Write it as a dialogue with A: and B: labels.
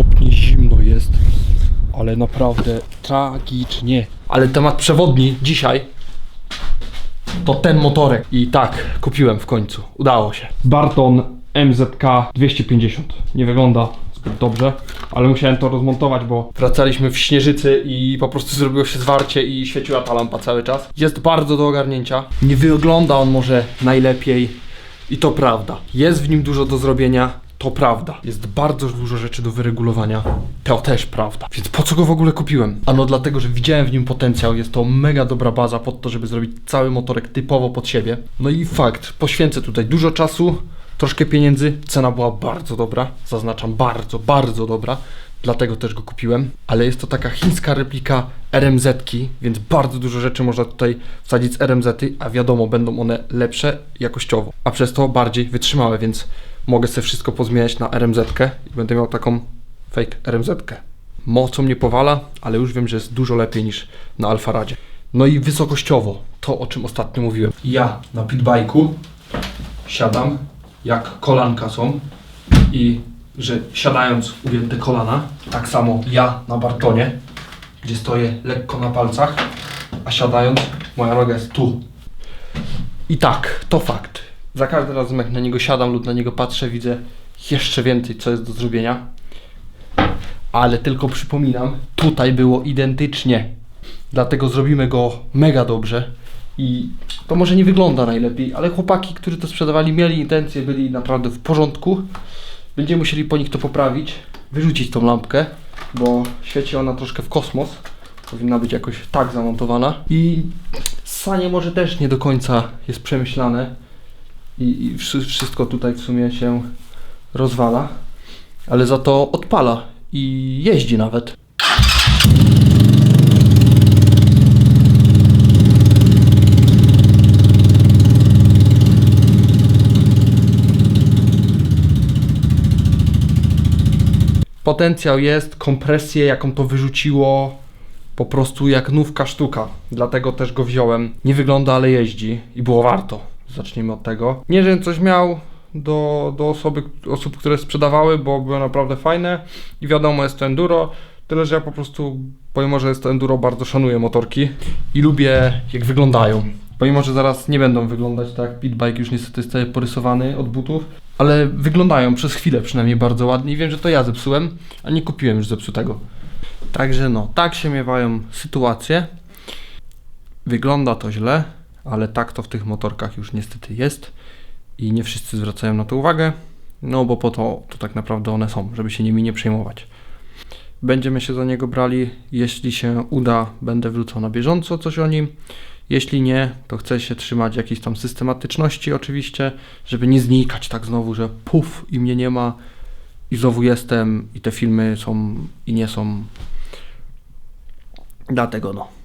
A: okropnie zimno jest, ale naprawdę tragicznie. Ale temat przewodni dzisiaj to ten motorek. I tak, kupiłem w końcu. Udało się. Barton MZK 250. Nie wygląda zbyt dobrze, ale musiałem to rozmontować, bo wracaliśmy w Śnieżycy i po prostu zrobiło się zwarcie i świeciła ta lampa cały czas. Jest bardzo do ogarnięcia. Nie wygląda on może najlepiej i to prawda. Jest w nim dużo do zrobienia. To prawda. Jest bardzo dużo rzeczy do wyregulowania. To też prawda. Więc po co go w ogóle kupiłem? Ano dlatego, że widziałem w nim potencjał. Jest to mega dobra baza pod to, żeby zrobić cały motorek typowo pod siebie. No i fakt, poświęcę tutaj dużo czasu, troszkę pieniędzy. Cena była bardzo dobra. Zaznaczam bardzo, bardzo dobra. Dlatego też go kupiłem. Ale jest to taka chińska replika RMZ-ki, więc bardzo dużo rzeczy można tutaj wsadzić z RMZ-y, a wiadomo, będą one lepsze jakościowo, a przez to bardziej wytrzymałe, więc mogę sobie wszystko pozmieniać na RMZ-kę i będę miał taką fake RMZ-kę. Mocą mnie powala, ale już wiem, że jest dużo lepiej niż na Alfaradzie. No i wysokościowo, to o czym ostatnio mówiłem. Ja na pitbajku siadam, jak kolanka są i że siadając ugięte kolana, tak samo ja na Bartonie, gdzie stoję lekko na palcach, a siadając moja noga jest tu. I tak, to fakt. Za każdym razem jak na niego siadam lub na niego patrzę, widzę jeszcze więcej, co jest do zrobienia. Ale tylko przypominam, tutaj było identycznie. Dlatego zrobimy go mega dobrze. I to może nie wygląda najlepiej, ale chłopaki, którzy to sprzedawali, mieli intencje, byli naprawdę w porządku. Będziemy musieli po nich to poprawić, wyrzucić tą lampkę, bo świeci ona troszkę w kosmos. Powinna być jakoś tak zamontowana. I sanie może też nie do końca jest przemyślane. I, i wszy- wszystko tutaj w sumie się rozwala, ale za to odpala i jeździ nawet. Potencjał jest, kompresję jaką to wyrzuciło, po prostu jak nówka sztuka. Dlatego też go wziąłem. Nie wygląda, ale jeździ i było warto. Zacznijmy od tego. Nie, żebym coś miał do, do osoby, osób, które sprzedawały, bo były naprawdę fajne i wiadomo, jest to enduro. Tyle, że ja po prostu, pomimo, że jest to enduro, bardzo szanuję motorki i lubię jak wyglądają. Pomimo, że zaraz nie będą wyglądać tak pitbike, już niestety jest cały porysowany od butów, ale wyglądają przez chwilę przynajmniej bardzo ładnie i wiem, że to ja zepsułem, a nie kupiłem już zepsutego. Także no, tak się miewają sytuacje. Wygląda to źle, ale tak to w tych motorkach już niestety jest i nie wszyscy zwracają na to uwagę, no bo po to, to tak naprawdę one są, żeby się nimi nie przejmować. Będziemy się za niego brali, jeśli się uda, będę wrzucał na bieżąco coś o nim. Jeśli nie, to chcę się trzymać jakiejś tam systematyczności oczywiście, żeby nie znikać tak znowu, że puf i mnie nie ma i znowu jestem i te filmy są i nie są. Dlatego no.